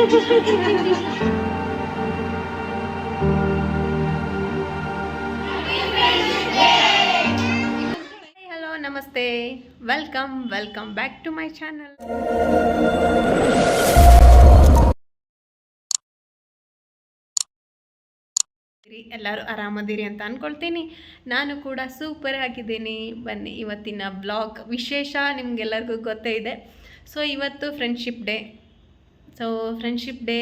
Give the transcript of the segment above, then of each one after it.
Hello ನಮಸ್ತೆ welcome welcome back to my channel ಎಲ್ಲರೂ ಆರಾಮದಿರಿ ಅಂತ ಅಂದ್ಕೊಳ್ತೀನಿ ನಾನು ಕೂಡ ಸೂಪರ್ ಆಗಿದ್ದೀನಿ. ಬನ್ನಿ, ಇವತ್ತಿನ ಬ್ಲಾಗ್ ವಿಶೇಷ ನಿಮ್ಗೆಲ್ಲರಿಗೂ ಗೊತ್ತೇ ಇದೆ. ಸೊ ಇವತ್ತು friendship day so friendship day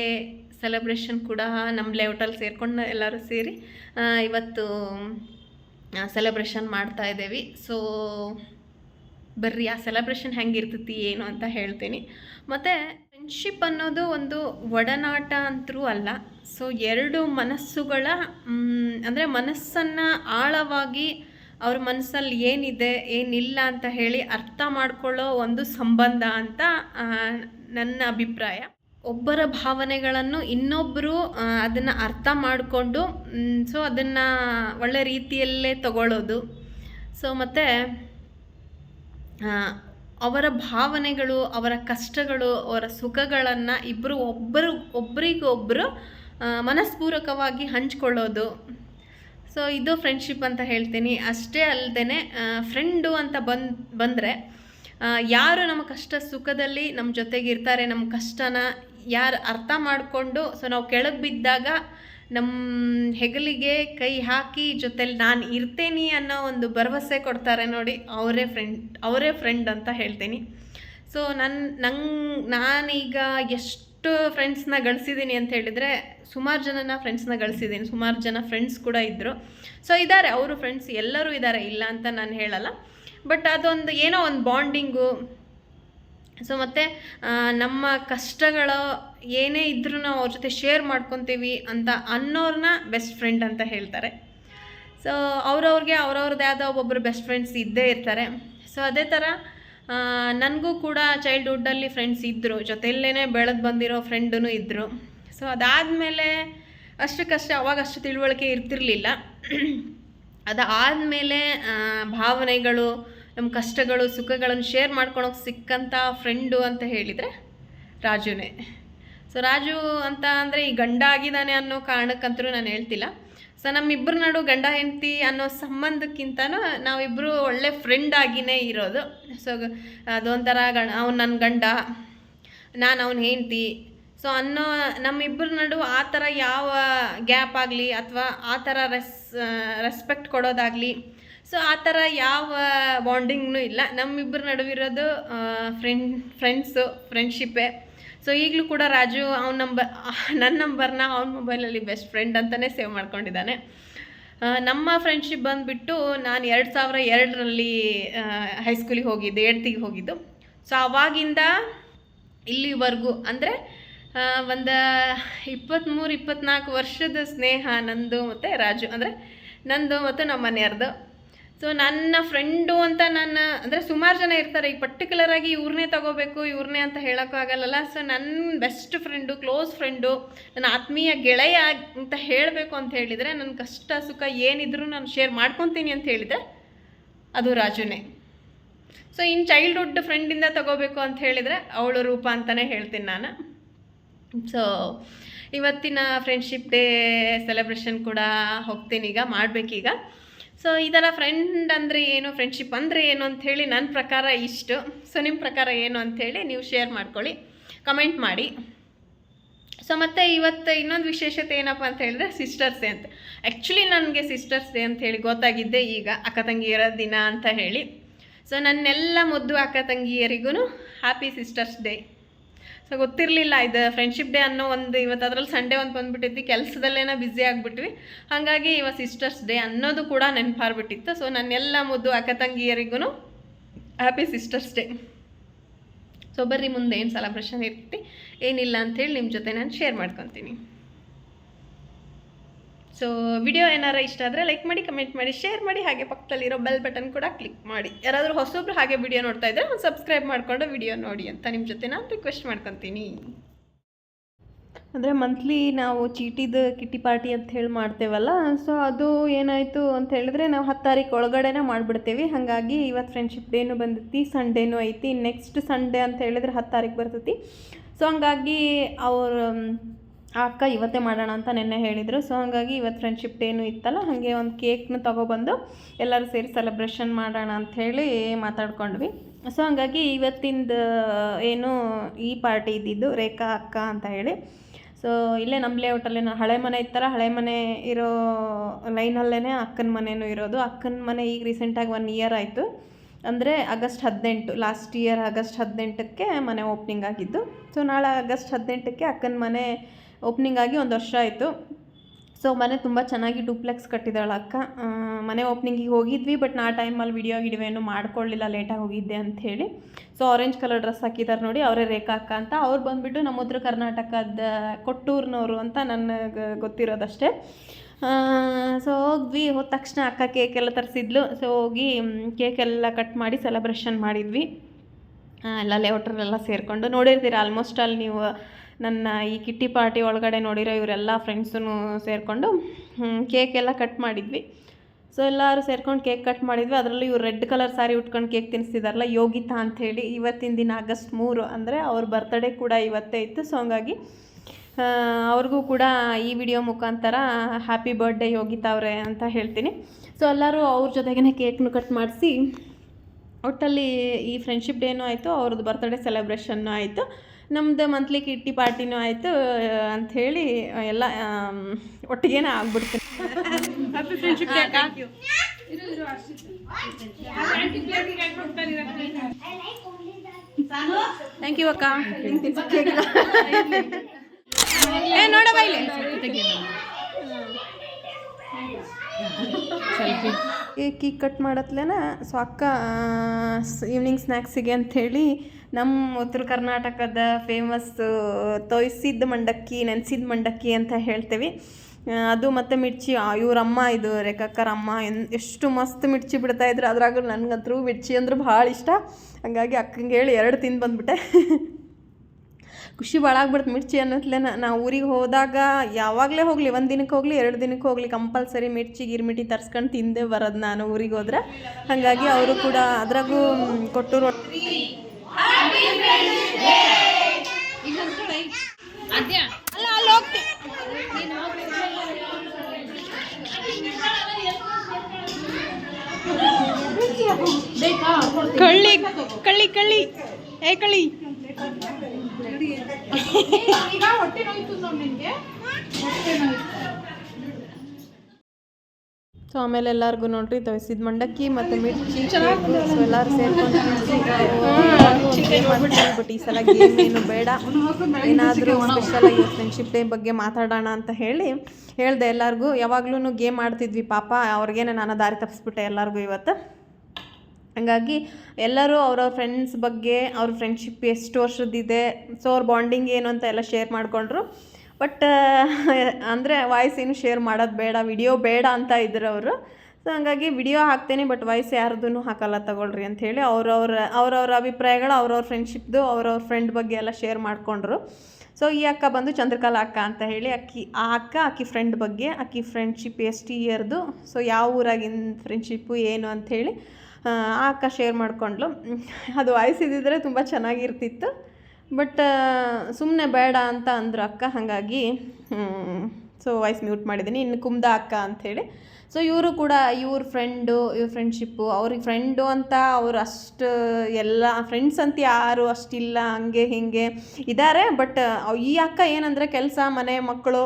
celebration ಕೂಡ ನಮ್ಮ ಲೇಔಟಲ್ಲಿ ಸೇರಿಕೊಂಡು ಎಲ್ಲರೂ ಸೇರಿ ಇವತ್ತು ಸೆಲೆಬ್ರೇಷನ್ ಮಾಡ್ತಾ ಇದ್ದೀವಿ. ಸೊ ಬರ್ರಿ, ಆ ಸೆಲೆಬ್ರೇಷನ್ ಹೆಂಗಿರ್ತೈತಿ, ಏನು ಅಂತ ಹೇಳ್ತೀನಿ. ಮತ್ತು ಫ್ರೆಂಡ್ಶಿಪ್ ಅನ್ನೋದು ಒಂದು ಒಡನಾಟ ಅಂತರೂ ಅಲ್ಲ. ಸೊ ಎರಡು ಮನಸ್ಸುಗಳ ಅಂದರೆ ಮನಸ್ಸನ್ನು ಆಳವಾಗಿ ಅವ್ರ ಮನಸ್ಸಲ್ಲಿ ಏನಿದೆ, ಏನಿಲ್ಲ ಅಂತ ಹೇಳಿ ಅರ್ಥ ಮಾಡ್ಕೊಳ್ಳೋ ಒಂದು ಸಂಬಂಧ ಅಂತ ನನ್ನ ಅಭಿಪ್ರಾಯ. ಒಬ್ಬರ ಭಾವನೆಗಳನ್ನು ಇನ್ನೊಬ್ಬರು ಅದನ್ನು ಅರ್ಥ ಮಾಡಿಕೊಂಡು ಸೊ ಅದನ್ನು ಒಳ್ಳೆ ರೀತಿಯಲ್ಲೇ ತಗೊಳ್ಳೋದು. ಸೊ ಮತ್ತು ಅವರ ಭಾವನೆಗಳು, ಅವರ ಕಷ್ಟಗಳು, ಅವರ ಸುಖಗಳನ್ನು ಇಬ್ಬರು ಒಬ್ಬರು ಒಬ್ಬರಿಗೊಬ್ಬರು ಮನಸ್ಪೂರಕವಾಗಿ ಹಂಚ್ಕೊಳ್ಳೋದು. ಸೊ ಇದು ಫ್ರೆಂಡ್ಶಿಪ್ ಅಂತ ಹೇಳ್ತೀನಿ. ಅಷ್ಟೇ ಅಲ್ಲದೆ ಫ್ರೆಂಡು ಅಂತ ಬಂದು, ಬಂದರೆ ಯಾರು ನಮ್ಮ ಕಷ್ಟ ಸುಖದಲ್ಲಿ ನಮ್ಮ ಜೊತೆಗಿರ್ತಾರೆ, ನಮ್ಮ ಕಷ್ಟನ ಯಾರು ಅರ್ಥ ಮಾಡಿಕೊಂಡು ಸೊ ನಾವು ಕೆಳಗೆ ಬಿದ್ದಾಗ ನಮ್ಮ ಹೆಗಲಿಗೆ ಕೈ ಹಾಕಿ ಜೊತೆಲಿ ನಾನು ಇರ್ತೇನೆ ಅನ್ನೋ ಒಂದು ಭರವಸೆ ಕೊಡ್ತಾರೆ ನೋಡಿ ಅವರೇ ಫ್ರೆಂಡ್ ಅವರೇ ಫ್ರೆಂಡ್ ಅಂತ ಹೇಳ್ತೀನಿ. ಸೊ ನನ್ನ ನಂಗೆ, ನಾನೀಗ ಎಷ್ಟು ಫ್ರೆಂಡ್ಸ್ನ ಗಳಿಸಿದ್ದೀನಿ ಅಂತ ಹೇಳಿದರೆ ಸುಮಾರು ಜನನ ಫ್ರೆಂಡ್ಸ್ನ ಗಳಿಸಿದ್ದೀನಿ ಸುಮಾರು ಜನ ಫ್ರೆಂಡ್ಸ್ ಕೂಡ ಇದ್ದರು ಸೊ ಇದ್ದಾರೆ ಅವರು ಫ್ರೆಂಡ್ಸ್ ಎಲ್ಲರೂ ಇದ್ದಾರೆ ಇಲ್ಲ ಅಂತ ನಾನು ಹೇಳಲ್ಲ. ಬಟ್ ಅದೊಂದು ಏನೋ ಒಂದು ಬಾಂಡಿಂಗು ಸೊ ಮತ್ತು ನಮ್ಮ ಕಷ್ಟಗಳು ಏನೇ ಇದ್ರೂ ನಾವು ಅವ್ರ ಜೊತೆ ಶೇರ್ ಮಾಡ್ಕೊತೀವಿ ಅಂತ ಅನ್ನೋರನ್ನ ಬೆಸ್ಟ್ ಫ್ರೆಂಡ್ ಅಂತ ಹೇಳ್ತಾರೆ. ಸೊ ಅವ್ರವ್ರಿಗೆ ಅವ್ರವ್ರದ್ದೇ ಆದ ಒಬ್ಬೊಬ್ಬರು ಬೆಸ್ಟ್ ಫ್ರೆಂಡ್ಸ್ ಇದ್ದೇ ಇರ್ತಾರೆ. ಸೊ ಅದೇ ಥರ ನನಗೂ ಕೂಡ ಚೈಲ್ಡ್ಹುಡ್ಡಲ್ಲಿ ಫ್ರೆಂಡ್ಸ್ ಇದ್ದರು ಜೊತೆಯಲ್ಲೇ ಬೆಳೆದು ಬಂದಿರೋ ಫ್ರೆಂಡೂ ಇದ್ದರು ಸೊ ಅದಾದಮೇಲೆ ಅಷ್ಟಕ್ಕಷ್ಟೇ, ಅವಾಗ ಅಷ್ಟು ತಿಳುವಳಿಕೆ ಇರ್ತಿರಲಿಲ್ಲ. ಅದಾದಮೇಲೆ ಭಾವನೆಗಳು ನಮ್ಮ ಕಷ್ಟಗಳು, ಸುಖಗಳನ್ನು ಶೇರ್ ಮಾಡ್ಕೊಳೋಕೆ ಸಿಕ್ಕಂಥ ಫ್ರೆಂಡು ಅಂತ ಹೇಳಿದರೆ ರಾಜುನೇ. ಸೊ ರಾಜು ಅಂತ ಅಂದರೆ ಈ ಗಂಡ ಆಗಿದ್ದಾನೆ ಅನ್ನೋ ಕಾರಣಕ್ಕಂತರೂ ನಾನು ಹೇಳ್ತಿಲ್ಲ. ಸೊ ನಮ್ಮಿಬ್ಬರ ನಡು ಗಂಡ ಹೆಂಡತಿ ಅನ್ನೋ ಸಂಬಂಧಕ್ಕಿಂತನೂ ನಾವಿಬ್ಬರು ಒಳ್ಳೆ ಫ್ರೆಂಡ್ ಆಗಿನೇ ಇರೋದು. ಸೊ ಅದೊಂಥರ ಗಣ ಅವ್ನು ನನ್ನ ಗಂಡ, ನಾನು ಅವನ ಹೆಂಡ್ತಿ. ಸೊ ಅನ್ನೋ ನಮ್ಮಿಬ್ಬರ ನಡು ಆ ಥರ ಯಾವ ಗ್ಯಾಪ್ ಆಗಲಿ ಅಥವಾ ಆ ಥರ ರೆಸ್ ರೆಸ್ಪೆಕ್ಟ್ ಕೊಡೋದಾಗಲಿ ಸೊ ಆ ಥರ ಯಾವ ಬಾಂಡಿಂಗ್ನೂ ಇಲ್ಲ. ನಮ್ಮಿಬ್ಬರ ನಡುವಿರೋದು ಫ್ರೆಂಡ್ ಫ್ರೆಂಡ್ಸು ಫ್ರೆಂಡ್ಶಿಪ್ಪೇ ಸೊ ಈಗಲೂ ಕೂಡ ರಾಜು ಅವ್ನ ನಂಬರ್ ನನ್ನ ನಂಬರ್ನ ಅವ್ನ ಮೊಬೈಲಲ್ಲಿ ಬೆಸ್ಟ್ ಫ್ರೆಂಡ್ ಅಂತಲೇ ಸೇವ್ ಮಾಡ್ಕೊಂಡಿದ್ದಾನೆ. ನಮ್ಮ ಫ್ರೆಂಡ್ಶಿಪ್ ಬಂದುಬಿಟ್ಟು ನಾನು ಎರಡು ಸಾವಿರ ಎರಡರಲ್ಲಿ ಹೈಸ್ಕೂಲಿಗೆ ಹೋಗಿದ್ದೆ ಏಡ್ತಿಗೆ ಹೋಗಿದ್ದು. ಸೊ ಅವಾಗಿಂದ ಇಲ್ಲಿವರೆಗೂ, ಅಂದರೆ ಒಂದು ಇಪ್ಪತ್ತ್ಮೂರು ಇಪ್ಪತ್ತ್ನಾಲ್ಕು ವರ್ಷದ ಸ್ನೇಹ ನಂದು ಮತ್ತು ರಾಜು, ಅಂದರೆ ನಂದು ಮತ್ತು ನಮ್ಮ ಮನೆಯವ್ರದ್ದು ಸೊ ನನ್ನ ಫ್ರೆಂಡು ಅಂತ ನನ್ನ, ಅಂದರೆ ಸುಮಾರು ಜನ ಇರ್ತಾರೆ. ಈಗ ಪರ್ಟಿಕ್ಯುಲರಾಗಿ ಇವ್ರನ್ನೇ ತಗೋಬೇಕು ಇವ್ರನ್ನೇ ಅಂತ ಹೇಳೋಕ್ಕೂ ಆಗಲ್ಲಲ್ಲ. ಸೊ ನನ್ನ ಬೆಸ್ಟ್ ಫ್ರೆಂಡು ಕ್ಲೋಸ್ ಫ್ರೆಂಡು ನನ್ನ ಆತ್ಮೀಯ ಗೆಳೆಯ ಅಂತ ಹೇಳಬೇಕು ಅಂತ ಹೇಳಿದರೆ ನನ್ನ ಕಷ್ಟ, ಸುಖ ಏನಿದ್ರೂ ನಾನು ಶೇರ್ ಮಾಡ್ಕೊತೀನಿ ಅಂತ ಹೇಳಿದರೆ ಅದು ರಾಜುನೇ. ಸೊ ಇನ್ನು ಚೈಲ್ಡ್ಹುಡ್ ಫ್ರೆಂಡಿಂದ ತಗೋಬೇಕು ಅಂತ ಹೇಳಿದರೆ ಅವಳು ರೂಪ ಅಂತಲೇ ಹೇಳ್ತೀನಿ ನಾನು. ಸೊ ಇವತ್ತಿನ ಫ್ರೆಂಡ್ಶಿಪ್ ಡೇ ಸೆಲೆಬ್ರೇಷನ್ ಕೂಡ ಹೋಗ್ತೀನಿ ಈಗ, ಮಾಡಬೇಕೀಗ. ಸೊ ಥರ ಫ್ರೆಂಡ್ ಅಂದರೆ ಏನು ಫ್ರೆಂಡ್ಶಿಪ್ ಅಂದರೆ ಏನು ಅಂಥೇಳಿ ನನ್ನ ಪ್ರಕಾರ ಇಷ್ಟು. ಸೊ ನಿಮ್ಮ ಪ್ರಕಾರ ಏನು ಅಂಥೇಳಿ ನೀವು ಶೇರ್ ಮಾಡ್ಕೊಳ್ಳಿ. ಕಮೆಂಟ್ ಮಾಡಿ. ಸೊ ಮತ್ತು ಇವತ್ತು ಇನ್ನೊಂದು ವಿಶೇಷತೆ ಏನಪ್ಪ ಅಂತ ಹೇಳಿದ್ರೆ ಸಿಸ್ಟರ್ಸ್ ಡೇ ಅಂತ. ಆ್ಯಕ್ಚುಲಿ ನನಗೆ ಸಿಸ್ಟರ್ಸ್ ಡೇ ಅಂತ ಗೊತ್ತಾಗಿದ್ದೆ ಈಗ ಅಕ್ಕ ತಂಗಿಯರ ದಿನ ಅಂತ ಹೇಳಿ. ಸೊ ನನ್ನೆಲ್ಲ ಮುದ್ದು ಅಕ್ಕ ತಂಗಿಯರಿಗೂ ಹ್ಯಾಪಿ ಸಿಸ್ಟರ್ಸ್ ಡೇ ಸೊ ಗೊತ್ತಿರಲಿಲ್ಲ ಇದು ಫ್ರೆಂಡ್ಶಿಪ್ ಡೇ ಅನ್ನೋ ಒಂದು ಇವತ್ತು ಅದರಲ್ಲಿ ಸಂಡೇ ಒಂದು ಬಂದುಬಿಟ್ಟಿದ್ವಿ ಕೆಲಸದಲ್ಲೇನ ಬ್ಯುಸಿ ಆಗಿಬಿಟ್ವಿ. ಹಾಗಾಗಿ ಇವತ್ತು ಸಿಸ್ಟರ್ಸ್ ಡೇ ಅನ್ನೋದು ಕೂಡ ನೆನಪಾರ್ಬಿಟ್ಟಿತ್ತು. ಸೊ ನನ್ನೆಲ್ಲ ಮುದ್ದು ಅಕ್ಕ ತಂಗಿಯರಿಗೂ ಹ್ಯಾಪಿ ಸಿಸ್ಟರ್ಸ್ ಡೇ ಸೊ ಬರ್ರಿ ಮುಂದೆ ಏನು ಸೆಲೆಬ್ರೇಷನ್ ಇರ್ತಿ, ಏನಿಲ್ಲ ಅಂಥೇಳಿ ನಿಮ್ಮ ಜೊತೆ ನಾನು ಶೇರ್ ಮಾಡ್ಕೊತೀನಿ. ಸೊ ವಿಡಿಯೋ ಏನಾರ ಇಷ್ಟ ಆದರೆ ಲೈಕ್ ಮಾಡಿ ಕಮೆಂಟ್ ಮಾಡಿ ಶೇರ್ ಮಾಡಿ, ಹಾಗೆ ಪಕ್ಕದಲ್ಲಿರೋ ಬೆಲ್ ಬಟನ್ ಕೂಡ ಕ್ಲಿಕ್ ಮಾಡಿ. ಯಾರಾದರೂ ಹೊಸೊಬ್ರು ಹಾಗೆ ವಿಡಿಯೋ ನೋಡ್ತಾ ಇದ್ದರೆ ಒಂದು ಸಬ್ಸ್ಕ್ರೈಬ್ ಮಾಡಿಕೊಂಡು ವಿಡಿಯೋ ನೋಡಿ ಅಂತ ನಿಮ್ಮ ಜೊತೆ ನಾನು ರಿಕ್ವೆಸ್ಟ್ ಮಾಡ್ಕೊತೀನಿ. ಅಂದರೆ ಮಂತ್ಲಿ ನಾವು ಚೀಟಿದು ಕಿಟ್ಟಿ ಪಾರ್ಟಿ ಅಂತ ಹೇಳಿ ಮಾಡ್ತೇವಲ್ಲ ಸೊ ಅದು ಏನಾಯಿತು ಅಂತ ಹೇಳಿದ್ರೆ ನಾವು ಹತ್ತು ತಾರೀಕು ಒಳಗಡೆನೇ ಮಾಡಿಬಿಡ್ತೇವೆ. ಹಾಗಾಗಿ ಇವತ್ತು ಫ್ರೆಂಡ್ಶಿಪ್ ಡೇನು ಬಂದೈತಿ ಸಂಡೇನು ಐತಿ. ನೆಕ್ಸ್ಟ್ ಸಂಡೇ ಅಂತ ಹೇಳಿದ್ರೆ ಹತ್ತು ತಾರೀಕು ಬರ್ತೈತಿ. ಸೊ ಹಂಗಾಗಿ ಅವರು ಆ ಅಕ್ಕ ಇವತ್ತೇ ಮಾಡೋಣ ಅಂತ ನಿನ್ನೆ ಹೇಳಿದರು. ಸೊ ಹಂಗಾಗಿ ಇವತ್ತು ಫ್ರೆಂಡ್ಶಿಪ್ ಡೇನು ಇತ್ತಲ್ಲ, ಹಾಗೆ ಒಂದು ಕೇಕ್ನ ತೊಗೊಬಂದು ಎಲ್ಲರೂ ಸೇರಿ ಸೆಲೆಬ್ರೇಷನ್ ಮಾಡೋಣ ಅಂಥೇಳಿ ಮಾತಾಡ್ಕೊಂಡ್ವಿ. ಸೊ ಹಂಗಾಗಿ ಇವತ್ತಿಂದ ಏನು ಈ ಪಾರ್ಟಿ ಇದ್ದಿದ್ದು ರೇಖಾ ಅಕ್ಕ ಅಂತ ಹೇಳಿ. ಸೊ ಇಲ್ಲೇ ನಮ್ಮ ಲೇಔಟಲ್ಲಿ ಹಳೆ ಮನೆ ಇತ್ತಲ್ಲ, ಹಳೆ ಮನೆ ಇರೋ ಲೈನಲ್ಲೇ ಅಕ್ಕನ ಮನೆಯೂ ಇರೋದು. ಅಕ್ಕನ ಮನೆ ಈಗ ರೀಸೆಂಟಾಗಿ ಒನ್ ಇಯರ್ ಆಯಿತು. ಅಂದರೆ ಆಗಸ್ಟ್ ಹದಿನೆಂಟು ಲಾಸ್ಟ್ ಇಯರ್ ಆಗಸ್ಟ್ ಹದಿನೆಂಟಕ್ಕೆ ಮನೆ ಓಪನಿಂಗ್ ಆಗಿದ್ದು. ಸೊ ನಾಳೆ ಆಗಸ್ಟ್ ಹದಿನೆಂಟಕ್ಕೆ ಅಕ್ಕನ ಮನೆ ಓಪ್ನಿಂಗ್ ಆಗಿ ಒಂದು ವರ್ಷ ಆಯಿತು. ಸೊ ಮನೆ ತುಂಬ ಚೆನ್ನಾಗಿ ಡೂಪ್ಲೆಕ್ಸ್ ಕಟ್ಟಿದ್ದಾಳೆ ಅಕ್ಕ. ಮನೆ ಓಪ್ನಿಂಗಿಗೆ ಹೋಗಿದ್ವಿ ಬಟ್ ನಾ ಟೈಮಲ್ಲಿ ವಿಡಿಯೋ ಗಿಡಿಯೋ ಏನು ಮಾಡ್ಕೊಳ್ಳಿಲ್ಲ ಲೇಟಾಗಿ ಹೋಗಿದ್ದೆ ಅಂಥೇಳಿ ಸೊ ಆರೆಂಜ್ ಕಲರ್ ಡ್ರೆಸ್ ಹಾಕಿದ್ದಾರೆ ನೋಡಿ, ಅವರೇ ರೇಖಾ ಅಕ್ಕ ಅಂತ. ಅವ್ರು ಬಂದುಬಿಟ್ಟು ನಮ್ಮ ಉತ್ತರ ಕರ್ನಾಟಕದ ಕೊಟ್ಟೂರಿನವರು ಅಂತ ನನಗೆ ಗೊತ್ತಿರೋದಷ್ಟೇ. ಸೊ ಹೋದ್ವಿ ಹೋದ ತಕ್ಷಣ ಅಕ್ಕ ಕೇಕ್ ಎಲ್ಲ ತರಿಸಿದ್ಲು. ಸೊ ಹೋಗಿ ಕೇಕ್ ಎಲ್ಲ ಕಟ್ ಮಾಡಿ ಸೆಲೆಬ್ರೇಷನ್ ಮಾಡಿದ್ವಿ. ಎಲ್ಲ ಲೇಔಟ್ರಲ್ಲೆಲ್ಲ ಸೇರಿಕೊಂಡು ನೋಡಿರ್ತೀರ ಆಲ್ಮೋಸ್ಟ್ ಅಲ್ಲಿ ನೀವು ನನ್ನ ಈ ಕಿಟ್ಟಿ ಪಾರ್ಟಿ ಒಳಗಡೆ ನೋಡಿರೋ ಇವರೆಲ್ಲ ಫ್ರೆಂಡ್ಸೂ ಸೇರಿಕೊಂಡು ಕೇಕ್ ಎಲ್ಲ ಕಟ್ ಮಾಡಿದ್ವಿ. ಸೊ ಎಲ್ಲರೂ ಸೇರ್ಕೊಂಡು ಕೇಕ್ ಕಟ್ ಮಾಡಿದ್ವಿ. ಅದರಲ್ಲೂ ಇವ್ರು ರೆಡ್ ಕಲರ್ ಸಾರಿ ಉಟ್ಕೊಂಡು ಕೇಕ್ ತಿನ್ನಿಸ್ತಿದಾರಲ್ಲ ಯೋಗಿತಾ ಅಂಥೇಳಿ ಇವತ್ತಿನ ದಿನ ಆಗಸ್ಟ್ ಮೂರು ಅಂದರೆ ಅವ್ರ ಬರ್ತಡೇ ಕೂಡ ಇವತ್ತೇ ಇತ್ತು. ಸೊ ಹಂಗಾಗಿ ಅವ್ರಿಗೂ ಕೂಡ ಈ ವಿಡಿಯೋ ಮುಖಾಂತರ ಹ್ಯಾಪಿ ಬರ್ಡೇ ಯೋಗಿತಾ ಅವರೇ ಅಂತ ಹೇಳ್ತೀನಿ. ಸೊ ಎಲ್ಲರೂ ಅವ್ರ ಜೊತೆಗೇ ಕೇಕ್ನು ಕಟ್ ಮಾಡಿಸಿ, ಒಟ್ಟಲ್ಲಿ ಈ ಫ್ರೆಂಡ್ಶಿಪ್ ಡೇನೂ ಆಯಿತು, ಅವ್ರದ್ದು ಬರ್ತಡೇ ಸೆಲೆಬ್ರೇಷನ್ನು ಆಯಿತು. ನಮ್ಮದು ಮಂತ್ಲಿ ಕಿಟ್ಟಿ ಪಾರ್ಟಿನೂ ಆಯಿತು ಅಂಥೇಳಿ ಎಲ್ಲ ಒಟ್ಟಿಗೆನೇ ಆಗ್ಬಿಡ್ತೀನಿ. ಥ್ಯಾಂಕ್ ಯು ಅಕ್ಕ. ಏ ನೋಡ ಬೈಲೆ ಕೇಕ್ ಕಟ್ ಮಾಡತ್ಲೇನ? ಸೊ ಅಕ್ಕ ಈವ್ನಿಂಗ್ ಸ್ನ್ಯಾಕ್ಸಿಗೆ ಅಂಥೇಳಿ ನಮ್ಮ ಉತ್ತರ ಕರ್ನಾಟಕದ ಫೇಮಸ್ ತೊಯ್ಸಿದ ಮಂಡಕ್ಕಿ ನೆನೆಸಿದ ಮಂಡಕ್ಕಿ ಅಂತ ಹೇಳ್ತೇವೆ. ಅದು ಮತ್ತು ಮಿರ್ಚಿ ಇವರಮ್ಮ ಇದು ರೇಖಕ್ಕರ ಅಮ್ಮ ಎಷ್ಟು ಮಸ್ತ್ ಮಿರ್ಚಿ ಬಿಡ್ತಾಯಿದ್ರು ಅದ್ರಾಗ ನನಗಂತೂ ಮಿರ್ಚಿ ಅಂದ್ರೆ ಭಾಳ ಇಷ್ಟ. ಹಂಗಾಗಿ ಅಕ್ಕಂಗೆ ಹೇಳಿ ಎರಡು ತಿಂದು ಬಂದ್ಬಿಟ್ಟೆ ಖುಷಿ ಭಾಳ ಆಗ್ಬಿಡ್ತು ಮಿರ್ಚಿ ಅನ್ನತ್ಲೇನ ನಾ ಊರಿಗೆ ಹೋದಾಗ ಯಾವಾಗಲೇ ಹೋಗಲಿ, ಒಂದು ದಿನಕ್ಕೆ ಹೋಗಲಿ, ಎರಡು ದಿನಕ್ಕೆ ಹೋಗಲಿ ಕಂಪಲ್ಸರಿ ಮಿರ್ಚಿ ಗಿರ್ಮಿಟಿ ತರ್ಸ್ಕೊಂಡು ತಿಂದೇ ಬರೋದು ನಾನು ಊರಿಗೆ ಹೋದ್ರೆ. ಹಾಗಾಗಿ ಅವರು ಕೂಡ ಅದ್ರಾಗೂ ಕೊಟ್ಟು ರೊಟ್ಟಿ ಕಳ್ಳಿ ಕಳ್ಳಿ ಕಳ್ಳಿ. ಏ, ಕಳ್ಳಿ. ಸೊ ಆಮೇಲೆ ಎಲ್ಲರಿಗೂ ನೋಡ್ರಿ ದವಸಿದ ಮಂಡಕ್ಕಿ ಮತ್ತು ಮಿರ್ಚಿ ಎಲ್ಲಾರು ಎಲ್ಲರೂ ಸೇರ್ಕೊಂಡು ಬಟ್ ಈ ಸಲ ಗೇಮ್ ಏನು ಬೇಡ. ಏನಾದರೂ ಸ್ಪೆಷಲ್ ಆಗಿ ಫ್ರೆಂಡ್ಶಿಪ್ ಡೇ ಬಗ್ಗೆ ಮಾತಾಡೋಣ ಅಂತ ಹೇಳಿ ಹೇಳ್ದೆ ಎಲ್ಲರಿಗೂ. ಯಾವಾಗ್ಲೂ ಗೇಮ್ ಆಡ್ತಿದ್ವಿ ಪಾಪ. ಅವ್ರಿಗೇನೆ ನಾನು ದಾರಿ ತಪ್ಪಿಸ್ಬಿಟ್ಟೆ ಎಲ್ಲರಿಗೂ ಇವತ್ತು. ಹಂಗಾಗಿ ಎಲ್ಲರೂ ಅವ್ರವ್ರ ಫ್ರೆಂಡ್ಸ್ ಬಗ್ಗೆ, ಅವ್ರ ಫ್ರೆಂಡ್ಶಿಪ್ ಎಷ್ಟು ವರ್ಷದಿದೆ ಸೊ ಅವ್ರ ಬಾಂಡಿಂಗ್ ಏನು ಅಂತ ಎಲ್ಲ ಶೇರ್ ಮಾಡಿಕೊಂಡ್ರು. ಬಟ್ ಅಂದರೆ ವಾಯ್ಸ್ ಏನು ಶೇರ್ ಮಾಡೋದು ಬೇಡ ವಿಡಿಯೋ ಬೇಡ ಅಂತ ಇದ್ರು ಅವರು. ಸೊ ಹಂಗಾಗಿ ವಿಡಿಯೋ ಹಾಕ್ತೇನೆ ಬಟ್ ವಾಯ್ಸ್ ಯಾರ್ದೂ ಹಾಕಲ್ಲ ತಗೊಳ್ರಿ ಅಂಥೇಳಿ ಅವ್ರವ್ರ ಅವ್ರವ್ರ ಅಭಿಪ್ರಾಯಗಳು ಅವ್ರವ್ರ ಫ್ರೆಂಡ್ಶಿಪ್ದು ಅವ್ರವ್ರ ಫ್ರೆಂಡ್ ಬಗ್ಗೆ ಎಲ್ಲ ಶೇರ್ ಮಾಡಿಕೊಂಡ್ರು. ಸೊ ಈ ಅಕ್ಕ ಬಂದು ಚಂದ್ರಕಲಾ ಅಕ್ಕ ಅಂತ ಹೇಳಿ ಅಕ್ಕಿ, ಆ ಅಕ್ಕ ಆಕಿ ಫ್ರೆಂಡ್ ಬಗ್ಗೆ ಆಕಿ ಫ್ರೆಂಡ್ಶಿಪ್ ಎಷ್ಟು ಇಯರ್ದು ಸೊ ಯಾವ ಊರಾಗಿನ ಫ್ರೆಂಡ್ಶಿಪ್ಪು ಏನು ಅಂಥೇಳಿ ಅಕ್ಕ ಶೇರ್ ಮಾಡಿಕೊಂಡ್ಲು ಅದು ವಾಯ್ಸ್ ಇದ್ದಿದ್ರೆ ತುಂಬ ಚೆನ್ನಾಗಿರ್ತಿತ್ತು. ಬಟ್ ಸುಮ್ಮನೆ ಬೇಡ ಅಂತ ಅಂದರು ಅಕ್ಕ, ಹಾಗಾಗಿ ಸೊ ವಾಯ್ಸ್ ಮ್ಯೂಟ್ ಮಾಡಿದ್ದೀನಿ ಇನ್ನು ಕುಮ್ದ ಅಕ್ಕ ಅಂಥೇಳಿ ಸೊ ಇವರು ಕೂಡ, ಇವ್ರ ಫ್ರೆಂಡು ಇವ್ರ ಫ್ರೆಂಡ್ಶಿಪ್ಪು ಅವ್ರಿಗೆ ಫ್ರೆಂಡು ಅಂತ ಅವ್ರು ಅಷ್ಟು ಎಲ್ಲ ಫ್ರೆಂಡ್ಸ್ ಅಂತ ಯಾರು ಅಷ್ಟಿಲ್ಲ, ಹಂಗೆ, ಹಿಂಗೆ ಇದ್ದಾರೆ ಬಟ್ ಈ ಅಕ್ಕ ಏನಂದರೆ ಕೆಲಸ, ಮನೆ, ಮಕ್ಕಳು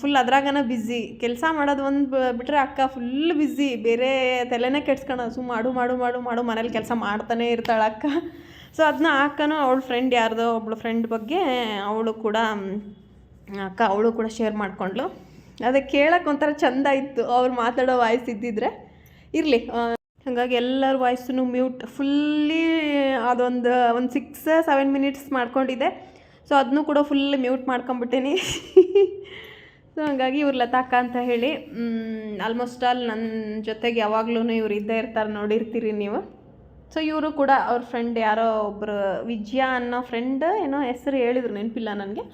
ಫುಲ್ ಅದ್ರಾಗನ ಬ್ಯುಸಿ ಕೆಲಸ ಮಾಡೋದು ಒಂದು ಬಿಟ್ಟರೆ ಅಕ್ಕ ಫುಲ್ ಬ್ಯುಸಿ ಬೇರೆ ತಲೆನೇ ಕೆಡ್ಸ್ಕೊಳೋದು ಸುಮ್ಮ ಮಾಡು ಮಾಡು ಮಾಡು ಮಾಡು, ಮನೇಲಿ ಕೆಲಸ ಮಾಡ್ತಾನೆ ಇರ್ತಾಳೆ ಅಕ್ಕ. ಸೊ ಅದನ್ನ ಅಕ್ಕನೂ ಅವಳ ಫ್ರೆಂಡ್ ಯಾರ್ದೋ ಒಬ್ಳು ಫ್ರೆಂಡ್ ಬಗ್ಗೆ ಅವಳು ಕೂಡ ಅಕ್ಕ ಅವಳು ಕೂಡ ಶೇರ್ ಮಾಡಿಕೊಂಡ್ಳು. ಅದಕ್ಕೆ ಕೇಳೋಕೆ ಒಂಥರ ಚಂದ ಇತ್ತು. ಅವ್ರು ಮಾತಾಡೋ ವಾಯ್ಸ್ ಇದ್ದಿದ್ರೆ. ಇರಲಿ ಹಾಗಾಗಿ ಎಲ್ಲರ ವಾಯ್ಸೂ ಮ್ಯೂಟ್ ಫುಲ್ಲಿ ಅದೊಂದು, ಒಂದು ಸಿಕ್ಸ್ ಸೆವೆನ್ ಮಿನಿಟ್ಸ್ ಮಾಡ್ಕೊಂಡಿದ್ದೆ. ಸೊ ಅದನ್ನು ಕೂಡ ಫುಲ್ ಮ್ಯೂಟ್ ಮಾಡ್ಕೊಂಬಿಟ್ಟೇನಿ ಸೊ ಹಂಗಾಗಿ ಇವ್ರು ಲತಾಕ ಅಂತ ಹೇಳಿ ಆಲ್ಮೋಸ್ಟ್ ಆಲ್ ನನ್ನ ಜೊತೆಗೆ ಯಾವಾಗ್ಲೂ ಇವ್ರು ಇದ್ದೇ ಇರ್ತಾರೆ ನೋಡಿರ್ತೀರಿ ನೀವು. ಸೊ ಇವರು ಕೂಡ ಅವ್ರ ಫ್ರೆಂಡ್ ಯಾರೋ ಒಬ್ಬರು ವಿಜಯ ಅನ್ನೋ ಫ್ರೆಂಡ್ ಏನೋ ಹೆಸರು ಹೇಳಿದ್ರು, ನೆನಪಿಲ್ಲ ನನಗೆ.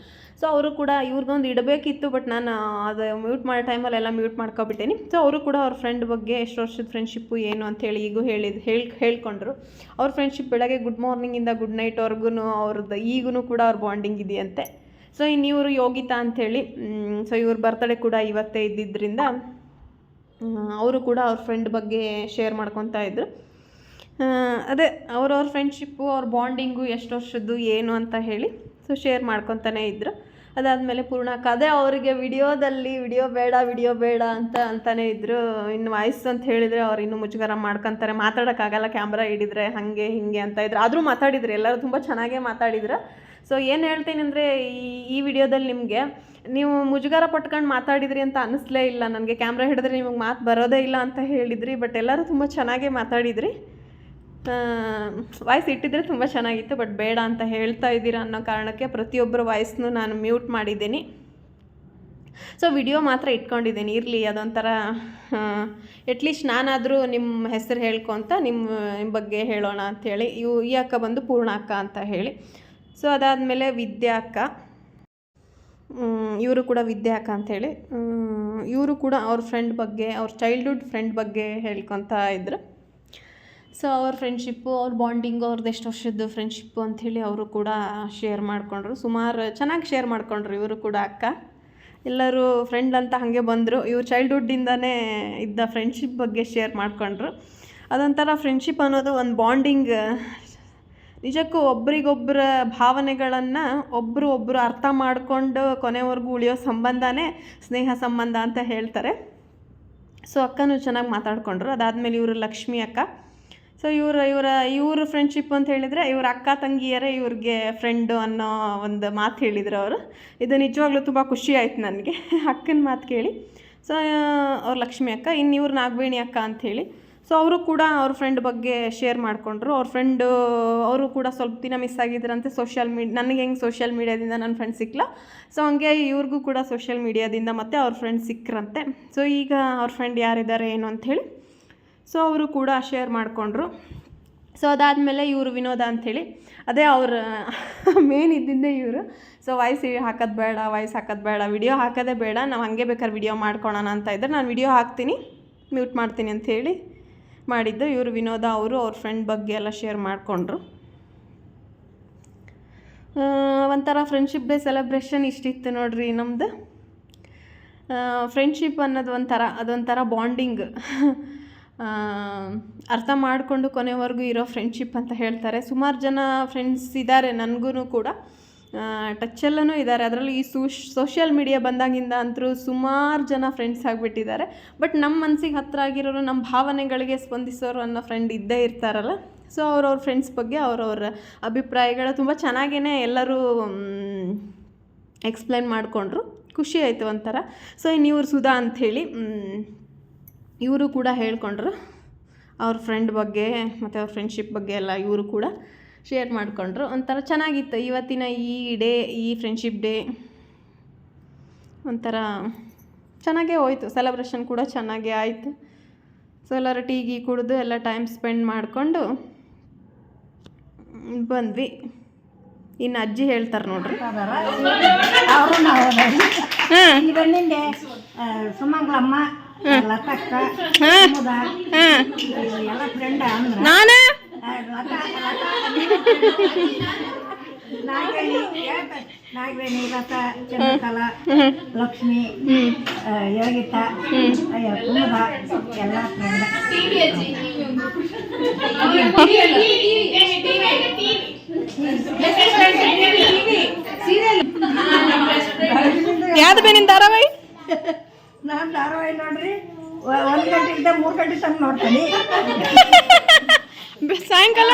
ಸೊ ಅವರು ಕೂಡ ಇವ್ರದ್ದೊಂದು ಇಡಬೇಕಿತ್ತು ಬಟ್ ನಾನು ಅದು ಮ್ಯೂಟ್ ಮಾಡೋ ಟೈಮಲ್ಲಿ ಎಲ್ಲ ಮ್ಯೂಟ್ ಮಾಡ್ಕೊಬಿಟ್ಟೇನಿ. ಸೊ ಅವರು ಕೂಡ ಅವ್ರ ಫ್ರೆಂಡ್ ಬಗ್ಗೆ ಎಷ್ಟು ವರ್ಷದ ಫ್ರೆಂಡ್ಶಿಪ್ಪು ಏನು ಅಂತೇಳಿ ಈಗೂ ಹೇಳಿದ್, ಹೇಳಿ, ಹೇಳ್ಕೊಂಡ್ರು. ಅವ್ರ ಫ್ರೆಂಡ್ಶಿಪ್ ಬೆಳಗ್ಗೆ ಗುಡ್ ಮಾರ್ನಿಂಗಿಂದ ಗುಡ್ ನೈಟ್ವರೆಗೂ ಅವ್ರದ್ದು ಈಗೂ ಕೂಡ ಅವ್ರ ಬಾಂಡಿಂಗ್ ಇದೆಯಂತೆ. ಸೊ ಇನ್ನು ಇವರು ಯೋಗಿತಾ ಅಂಥೇಳಿ ಸೊ ಇವ್ರ ಬರ್ತಡೇ ಕೂಡ ಇವತ್ತೇ ಇದ್ದಿದ್ದರಿಂದ ಅವರು ಕೂಡ ಅವ್ರ ಫ್ರೆಂಡ್ ಬಗ್ಗೆ ಶೇರ್ ಮಾಡ್ಕೊತಾ ಇದ್ರು. ಆ, ಅದೇ ಅವ್ರವ್ರ ಫ್ರೆಂಡ್ಶಿಪ್ಪು ಅವ್ರ ಬಾಂಡಿಂಗು ಎಷ್ಟು ವರ್ಷದ್ದು ಏನು ಅಂತ ಹೇಳಿ ಸೊ ಶೇರ್ ಮಾಡ್ಕೊತಾನೆ ಇದ್ರು. ಅದಾದಮೇಲೆ ಪೂರ್ಣ ಕದೆ ಅವರಿಗೆ ವಿಡಿಯೋದಲ್ಲಿ ವಿಡಿಯೋ ಬೇಡ ವಿಡಿಯೋ ಬೇಡ ಅಂತ ಅಂತಾನೆ ಇದ್ರು. ಇನ್ನು ವಾಯ್ಸ್ ಅಂತ ಹೇಳಿದರೆ ಅವ್ರು ಇನ್ನೂ ಮುಜುಗರ ಮಾಡ್ಕೊತಾರೆ. ಮಾತಾಡೋಕ್ಕಾಗಲ್ಲ ಕ್ಯಾಮ್ರಾ ಹಿಡಿದ್ರೆ ಹಾಗೆ ಹೀಗೆ ಅಂತ ಇದ್ರು. ಆದರೂ ಮಾತಾಡಿದ್ರು. ಎಲ್ಲರೂ ತುಂಬ ಚೆನ್ನಾಗೇ ಮಾತಾಡಿದ್ರು. ಸೊ ಏನು ಹೇಳ್ತೀನಿ ಅಂದರೆ ಈ ಈ ವಿಡಿಯೋದಲ್ಲಿ ನಿಮಗೆ ನೀವು ಮುಜುಗರ ಪಟ್ಕೊಂಡು ಮಾತಾಡಿದ್ರಿ ಅಂತ ಅನ್ನಿಸ್ಲೇ ಇಲ್ಲ. ನನಗೆ ಕ್ಯಾಮ್ರಾ ಹಿಡಿದ್ರೆ ನಿಮಗೆ ಮಾತು ಬರೋದೇ ಇಲ್ಲ ಅಂತ ಹೇಳಿದ್ರಿ ಬಟ್ ಎಲ್ಲರೂ ತುಂಬ ಚೆನ್ನಾಗೇ ಮಾತಾಡಿದ್ರಿ. ವಾಯ್ಸ್ ಇಟ್ಟಿದ್ರೆ ತುಂಬ ಚೆನ್ನಾಗಿತ್ತು ಬಟ್ ಬೇಡ ಅಂತ ಹೇಳ್ತಾ ಇದ್ದೀರಾ ಅನ್ನೋ ಕಾರಣಕ್ಕೆ ಪ್ರತಿಯೊಬ್ಬರ ವಾಯ್ಸ್ನು ನಾನು ಮ್ಯೂಟ್ ಮಾಡಿದ್ದೀನಿ. ಸೊ ವಿಡಿಯೋ ಮಾತ್ರ ಇಟ್ಕೊಂಡಿದ್ದೀನಿ, ಇರಲಿ ಅದೊಂಥರ ಎಟ್ಲೀಸ್ಟ್ ನಾನಾದರೂ ನಿಮ್ಮ ಹೆಸರು ಹೇಳ್ಕೊತ ನಿಮ್ಮ ಬಗ್ಗೆ ಹೇಳೋಣ ಅಂಥೇಳಿ ಇವು, ಈ ಅಕ್ಕ ಬಂದು ಪೂರ್ಣ ಅಕ್ಕ ಅಂತ ಹೇಳಿ. ಸೊ ಅದಾದಮೇಲೆ ವಿದ್ಯಾ ಅಕ್ಕ ಇವರು ಕೂಡ ವಿದ್ಯಾ ಅಕ್ಕ ಅಂಥೇಳಿ ಇವರು ಕೂಡ ಅವ್ರ ಫ್ರೆಂಡ್ ಬಗ್ಗೆ, ಅವ್ರ ಚೈಲ್ಡ್ಹುಡ್ ಫ್ರೆಂಡ್ ಬಗ್ಗೆ ಹೇಳ್ಕೊತಾ ಇದ್ರು. ಸೊ ಅವ್ರ ಫ್ರೆಂಡ್ಶಿಪ್ಪು ಅವ್ರ ಬಾಂಡಿಂಗು ಅವ್ರದ್ದು ಎಷ್ಟು ವರ್ಷದ್ದು ಫ್ರೆಂಡ್ಶಿಪ್ಪು ಅಂಥೇಳಿ ಅವರು ಕೂಡ ಶೇರ್ ಮಾಡಿಕೊಂಡ್ರು. ಸುಮಾರು ಚೆನ್ನಾಗಿ ಶೇರ್ ಮಾಡಿಕೊಂಡ್ರು ಇವರು ಕೂಡ ಅಕ್ಕ. ಎಲ್ಲರೂ ಫ್ರೆಂಡ್ ಅಂತ ಹಾಗೆ ಬಂದರು. ಇವ್ರು ಚೈಲ್ಡ್ಹುಡ್ಡಿಂದನೇ ಇದ್ದ ಫ್ರೆಂಡ್ಶಿಪ್ ಬಗ್ಗೆ ಶೇರ್ ಮಾಡಿಕೊಂಡ್ರು. ಅದೊಂಥರ ಫ್ರೆಂಡ್ಶಿಪ್ ಅನ್ನೋದು ಒಂದು ಬಾಂಡಿಂಗ್ ನಿಜಕ್ಕೂ ಒಬ್ರಿಗೊಬ್ಬರ ಭಾವನೆಗಳನ್ನು ಒಬ್ಬರು ಒಬ್ಬರು ಅರ್ಥ ಮಾಡಿಕೊಂಡು ಕೊನೆವರೆಗೂ ಉಳಿಯೋ ಸಂಬಂಧನೇ ಸ್ನೇಹ ಸಂಬಂಧ ಅಂತ ಹೇಳ್ತಾರೆ. ಸೊ, ಅಕ್ಕನೂ ಚೆನ್ನಾಗಿ ಮಾತಾಡ್ಕೊಂಡ್ರು. ಅದಾದಮೇಲೆ ಇವರು ಲಕ್ಷ್ಮಿ ಅಕ್ಕ. ಸೊ, ಇವರ ಇವರ, ಇವ್ರ ಫ್ರೆಂಡ್ಶಿಪ್ ಅಂತ ಹೇಳಿದರೆ ಇವ್ರ ಅಕ್ಕ ತಂಗಿಯರೇ ಇವ್ರಿಗೆ ಫ್ರೆಂಡು ಅನ್ನೋ ಒಂದು ಮಾತು ಹೇಳಿದ್ರು ಅವರು. ಇದು ನಿಜವಾಗ್ಲೂ ತುಂಬ ಖುಷಿ ಆಯ್ತು ನನಗೆ. ಅಕ್ಕನ ಮಾತು ಕೇಳಿ. ಸೊ ಅವ್ರ ಲಕ್ಷ್ಮಿ ಅಕ್ಕ ಇನ್ನು ಇವ್ರು ನಾಗವೇಣಿ ಅಕ್ಕ ಅಂಥೇಳಿ ಸೊ ಅವರು ಕೂಡ ಅವ್ರ ಫ್ರೆಂಡ್ ಬಗ್ಗೆ ಶೇರ್ ಮಾಡಿಕೊಂಡ್ರು. ಅವ್ರ ಫ್ರೆಂಡು ಅವರು ಕೂಡ ಸ್ವಲ್ಪ ದಿನ ಮಿಸ್ ಆಗಿದ್ರಂತೆ ಸೋಷಿಯಲ್ ಮೀಡ್ ನನಗೆ ಹೆಂಗೆ ಸೋಷಿಯಲ್ ಮೀಡ್ಯಾದಿಂದ ನನ್ನ ಫ್ರೆಂಡ್ ಸಿಕ್ಕಲ್ಲ ಸೊ ಹಂಗೆ ಇವ್ರಿಗೂ ಕೂಡ ಸೋಷಿಯಲ್ ಮೀಡಿಯಾದಿಂದ ಮತ್ತೆ ಅವ್ರ ಫ್ರೆಂಡ್ ಸಿಕ್ಕರಂತೆ ಸೊ ಈಗ ಅವ್ರ ಫ್ರೆಂಡ್ ಯಾರಿದ್ದಾರೆ ಏನು ಅಂಥೇಳಿ ಸೊ ಅವರು ಕೂಡ ಶೇರ್ ಮಾಡಿಕೊಂಡ್ರು. ಸೊ ಅದಾದಮೇಲೆ ಇವರು ವಿನೋದ ಅಂಥೇಳಿ ಅದೇ ಅವ್ರ ಮೇನ್ ಇದ್ದಿದ್ದೇ ಇವರು. ಸೊ ವಾಯ್ಸ್ ಹಾಕೋದು ಬೇಡ ವಾಯ್ಸ್ ಹಾಕೋದು ಬೇಡ ವಿಡಿಯೋ ಹಾಕೋದೇ ಬೇಡ. ನಾವು ಹಾಗೆ ಬೇಕಾದ್ರೆ ವಿಡಿಯೋ ಮಾಡ್ಕೊಳೋಣ ಅಂತ ಇದ್ದರೆ ನಾನು ವಿಡಿಯೋ ಹಾಕ್ತೀನಿ ಮ್ಯೂಟ್ ಮಾಡ್ತೀನಿ ಅಂಥೇಳಿ ಮಾಡಿದ್ದು ಇವರು ವಿನೋದ ಅವರು ಅವ್ರ ಫ್ರೆಂಡ್ ಬಗ್ಗೆ ಎಲ್ಲ ಶೇರ್ ಮಾಡಿಕೊಂಡ್ರು. ಒಂಥರ ಫ್ರೆಂಡ್ಶಿಪ್ ಡೇ ಸೆಲೆಬ್ರೇಷನ್ ಇಷ್ಟಿತ್ತು ನೋಡ್ರಿ ನಮ್ಮದು ಫ್ರೆಂಡ್ಶಿಪ್ ಅನ್ನೋದು ಒಂಥರ, ಅದೊಂಥರ ಬಾಂಡಿಂಗ್ ಅರ್ಥ ಮಾಡಿಕೊಂಡು ಕೊನೆವರೆಗೂ ಇರೋ ಫ್ರೆಂಡ್ಶಿಪ್ ಅಂತ ಹೇಳ್ತಾರೆ. ಸುಮಾರು ಜನ ಫ್ರೆಂಡ್ಸ್ ಇದ್ದಾರೆ ನನಗೂ ಕೂಡ. ಟಚ್ಚಲ್ಲೂ ಇದ್ದಾರೆ. ಅದರಲ್ಲೂ ಈ ಸೂಶ್ ಸೋಷಿಯಲ್ ಮೀಡಿಯಾ ಬಂದಾಗಿಂದ ಅಂತರೂ ಸುಮಾರು ಜನ ಫ್ರೆಂಡ್ಸ್ ಆಗಿಬಿಟ್ಟಿದ್ದಾರೆ. ಬಟ್ ನಮ್ಮ ಮನಸ್ಸಿಗೆ ಹತ್ತಿರ ಆಗಿರೋರು ನಮ್ಮ ಭಾವನೆಗಳಿಗೆ ಸ್ಪಂದಿಸೋರು ಅನ್ನೋ ಫ್ರೆಂಡ್ ಇದ್ದೇ ಇರ್ತಾರಲ್ಲ? ಸೊ ಅವ್ರವ್ರ ಫ್ರೆಂಡ್ಸ್ ಬಗ್ಗೆ ಅವ್ರವ್ರ ಅಭಿಪ್ರಾಯಗಳು ತುಂಬ ಚೆನ್ನಾಗೇ ಎಲ್ಲರೂ ಎಕ್ಸ್ಪ್ಲೈನ್ ಮಾಡಿಕೊಂಡ್ರು. ಖುಷಿ ಆಯಿತು ಒಂಥರ. ಸೊ ಇನ್ನು ಇವ್ರು ಸುಧಾ ಅಂಥೇಳಿ ಇವರು ಕೂಡ ಹೇಳ್ಕೊಂಡ್ರು. ಅವ್ರ ಫ್ರೆಂಡ್ ಬಗ್ಗೆ, ಮತ್ತು ಅವ್ರ ಫ್ರೆಂಡ್ಶಿಪ್ ಬಗ್ಗೆ ಎಲ್ಲ ಇವರು ಕೂಡ. ಶೇರ್ ಮಾಡಿಕೊಂಡ್ರು. ಒಂಥರ ಚೆನ್ನಾಗಿತ್ತು. ಇವತ್ತಿನ ಈ ಡೇ ಈ ಫ್ರೆಂಡ್ಶಿಪ್ ಡೇ ಒಂಥರ ಚೆನ್ನಾಗೇ ಹೋಯ್ತು. ಸೆಲೆಬ್ರೇಷನ್ ಕೂಡ ಚೆನ್ನಾಗೇ ಆಯಿತು. ಸೊ ಎಲ್ಲರೂ ಟೀ ಗೀ ಕುಡಿದು ಎಲ್ಲ ಟೈಮ್ ಸ್ಪೆಂಡ್ ಮಾಡಿಕೊಂಡು ಬಂದ್ವಿ. ಇನ್ನು ಅಜ್ಜಿ ಹೇಳ್ತಾರೆ ನೋಡ್ರಿ. ಸುಮಂಗ್ಲಮ್ಮ ಲತಕ್ಕ ಎಲ್ಲ ಫ್ರೆಂಡ್ ಅಂದ್ರೆ ನಾಗವೇಣಿ ಹೇಳ್ತ- ಚಂದ್ರಕಲ ಲಕ್ಷ್ಮಿ ಯೋಗಿತ ಕುಮುದ ಎಲ್ಲ ಯಾವ್ದು ಬೇ ನಿನ್ನ ಧಾರಾವಾಹಿ? ನಾನು ಧಾರಾವಾಹಿ ನೋಡ್ರಿ ಒಂದು ಗಂಟೆಯಿಂದ ಮೂರು ಗಂಟೆ ತನಕ ನೋಡ್ತೀನಿ. ಸಾಯಂಕಾಲ?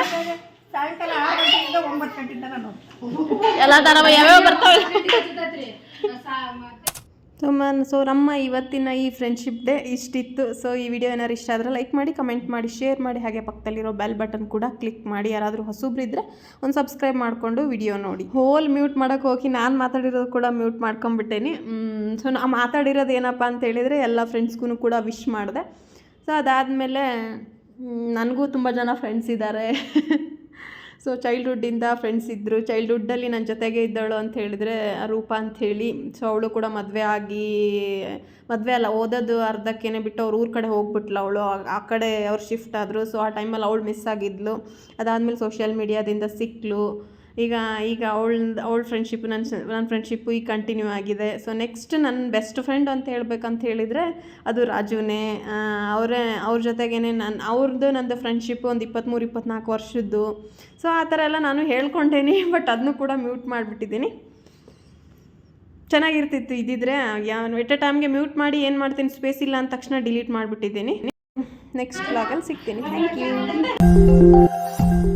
ಸಾಯಂಕಾಲ ಆರು ಗಂಟೆಯಿಂದ ಒಂಬತ್ತು ಗಂಟೆ ತನಕ ನೋಡ್ತೀನಿ ಎಲ್ಲ ಯಾವ್ಯಾವ ಬರ್ತಾವೆ ತುಂಬ ಸೊ ನಮ್ಮ ಇವತ್ತಿನ ಈ ಫ್ರೆಂಡ್ಶಿಪ್ ಡೇ ಇಷ್ಟಿತ್ತು. ಸೊ ಈ ವಿಡಿಯೋ ಏನಾದ್ರು ಇಷ್ಟ ಆದರೆ ಲೈಕ್ ಮಾಡಿ ಕಮೆಂಟ್ ಮಾಡಿ ಶೇರ್ ಮಾಡಿ ಹಾಗೆ ಪಕ್ಕದಲ್ಲಿರೋ ಬೆಲ್ ಬಟನ್ ಕೂಡ ಕ್ಲಿಕ್ ಮಾಡಿ. ಯಾರಾದರೂ ಹೊಸಬ್ರಿದ್ರೆ ಒಂದು ಸಬ್ಸ್ಕ್ರೈಬ್ ಮಾಡಿಕೊಂಡು ವಿಡಿಯೋ ನೋಡಿ. ಹೋಲ್ ಮ್ಯೂಟ್ ಮಾಡೋಕೆ ಹೋಗಿ ನಾನು ಮಾತಾಡಿರೋದು ಕೂಡ ಮ್ಯೂಟ್ ಮಾಡ್ಕೊಂಬಿಟ್ಟೇನಿ ಸೊ ನಾ ಮಾತಾಡಿರೋದು ಏನಪ್ಪ ಅಂತ ಹೇಳಿದರೆ ಎಲ್ಲ ಫ್ರೆಂಡ್ಸ್ಗೂ ಕೂಡ ವಿಶ್ ಮಾಡಿದೆ. ಸೊ ಅದಾದಮೇಲೆ ನನಗೂ ತುಂಬ ಜನ ಫ್ರೆಂಡ್ಸ್ ಇದ್ದಾರೆ ಸೊ ಚೈಲ್ಡ್ಹುಡ್ಡಿಂದ ಫ್ರೆಂಡ್ಸ್ ಇದ್ದರು ಚೈಲ್ಡ್ಹುಡ್ಡಲ್ಲಿ ನನ್ನ ಜೊತೆಗೆ ಇದ್ದಳು ಅಂತ ಹೇಳಿದರೆ, ರೂಪ ಅಂಥೇಳಿ ಸೊ ಅವಳು ಕೂಡ ಮದುವೆ ಆಗಿ, ಮದುವೆ ಅಲ್ಲ, ಓದೋದು ಅರ್ಧಕ್ಕೇನೆ ಬಿಟ್ಟು ಅವ್ರ ಊರ ಕಡೆ ಹೋಗ್ಬಿಟ್ಲು ಅವಳು. ಆ ಕಡೆ ಅವ್ರು ಶಿಫ್ಟ್ ಆದರು. ಸೊ ಆ ಟೈಮಲ್ಲಿ ಅವಳು ಮಿಸ್ ಆಗಿದ್ಲು. ಅದಾದಮೇಲೆ ಸೋಷಿಯಲ್ ಮೀಡಿಯಾದಿಂದ ಸಿಕ್ಕಲು ಈಗ ಈಗ ಅವಳ ಅವಳ ಫ್ರೆಂಡ್ಶಿಪ್ ನನ್ನ ನನ್ನ ಫ್ರೆಂಡ್ಶಿಪ್ಪು ಈಗ ಕಂಟಿನ್ಯೂ ಆಗಿದೆ. ಸೊ ನೆಕ್ಸ್ಟ್ ನನ್ನ ಬೆಸ್ಟ್ ಫ್ರೆಂಡ್ ಅಂತ ಹೇಳ್ಬೇಕಂತ ಹೇಳಿದರೆ ಅದು ರಾಜುನೇ. ಅವರೇ, ಅವ್ರ ಜೊತೆಗೇನೆ ನಾನು ಅವ್ರದ್ದು ನಂದು ಫ್ರೆಂಡ್ಶಿಪ್ಪು ಒಂದು ಇಪ್ಪತ್ತ್ಮೂರು ಇಪ್ಪತ್ತ್ನಾಲ್ಕು ವರ್ಷದ್ದು. ಸೊ ಆ ಥರ ಎಲ್ಲ ನಾನು ಹೇಳ್ಕೊಂಡೇನಿ ಬಟ್ ಅದನ್ನು ಕೂಡ ಮ್ಯೂಟ್ ಮಾಡಿಬಿಟ್ಟಿದ್ದೀನಿ. ಚೆನ್ನಾಗಿರ್ತಿತ್ತು ಇದ್ದಿದ್ರೆ ಯಾವ ಎಟ್ ಎ ಟೈಮ್ಗೆ ಮ್ಯೂಟ್ ಮಾಡಿ ಏನು ಮಾಡ್ತೀನಿ ಸ್ಪೇಸ್ ಇಲ್ಲ ಅಂದ ತಕ್ಷಣ ಡಿಲೀಟ್ ಮಾಡಿಬಿಟ್ಟಿದ್ದೀನಿ. ನೆಕ್ಸ್ಟ್ ಬ್ಲಾಗಲ್ಲಿ ಸಿಗ್ತೀನಿ. Thank you